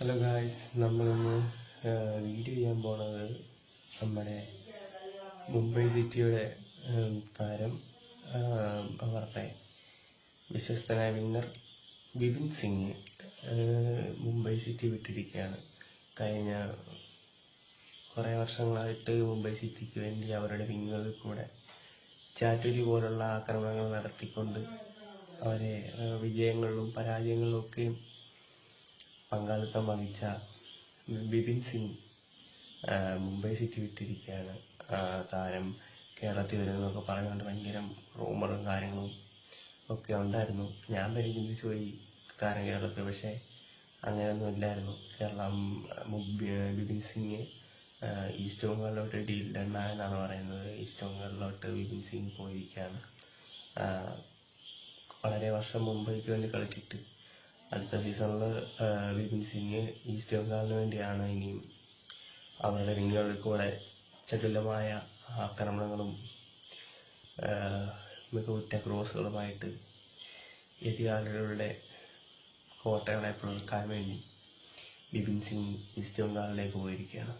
Hello guys നമ്മളിന്ന് video ചെയ്യാൻ പോണത് നമ്മുടെ മുംബൈ സിറ്റിയുടെ താരം അവരുടെ വിശ്വസ്തനായ വിന്നർ വിപിൻ സിംഗ് മുംബൈ സിറ്റി വിട്ടിരിക്കുകയാണ്. കഴിഞ്ഞ കുറേ വർഷങ്ങളായിട്ട് മുംബൈ സിറ്റിക്ക് വേണ്ടി അവരുടെ വിങ്ങുകളിൽ കൂടെ ചാറ്റുരി പോലുള്ള ആക്രമണങ്ങൾ നടത്തിക്കൊണ്ട് അവരെ വിജയങ്ങളിലും പരാജയങ്ങളിലും ഒക്കെയും പങ്കാളിത്തം വഹിച്ച ബിപിൻ സിംഗ് മുംബൈ സിറ്റി വിട്ടിരിക്കുകയാണ്. താരം കേരളത്തിൽ വരുന്നതൊക്കെ പറഞ്ഞുകൊണ്ട് ഭയങ്കര റൂമറും കാര്യങ്ങളും ഒക്കെ ഉണ്ടായിരുന്നു. ഞാൻ വരെ ചിന്തിച്ചു പോയി താരം കേരളത്തിൽ പക്ഷേ അങ്ങനെയൊന്നും ഇല്ലായിരുന്നു. കേരളം ബിപിൻ സിംഗ് ഈസ്റ്റ് ബംഗാളിലോട്ട് ഡീൽ ഡണ്ണ എന്നാണ് പറയുന്നത്. ഈസ്റ്റ് ബംഗാളിലോട്ട് ബിപിൻ സിംഗ് പോയിരിക്കുകയാണ്. വളരെ വർഷം മുമ്പേക്ക് വേണ്ടി കളിച്ചിട്ട് അടുത്ത സീസണിൽ വിപിൻ സിംഗ് ഈസ്റ്റ് ബംഗാളിന് വേണ്ടിയാണ് ഇനിയും അവരുടെ വിങ്ങുകളിൽ കൂടെ ചടുലമായ ആക്രമണങ്ങളും മികവുറ്റ ക്രോസുകളുമായിട്ട് എതിരാളികളുടെ കോട്ടകളെ പുലർക്കാൻ വേണ്ടി വിപിൻ സിംഗ് ഈസ്റ്റ് ബംഗാളിലേക്ക് പോയിരിക്കുകയാണ്.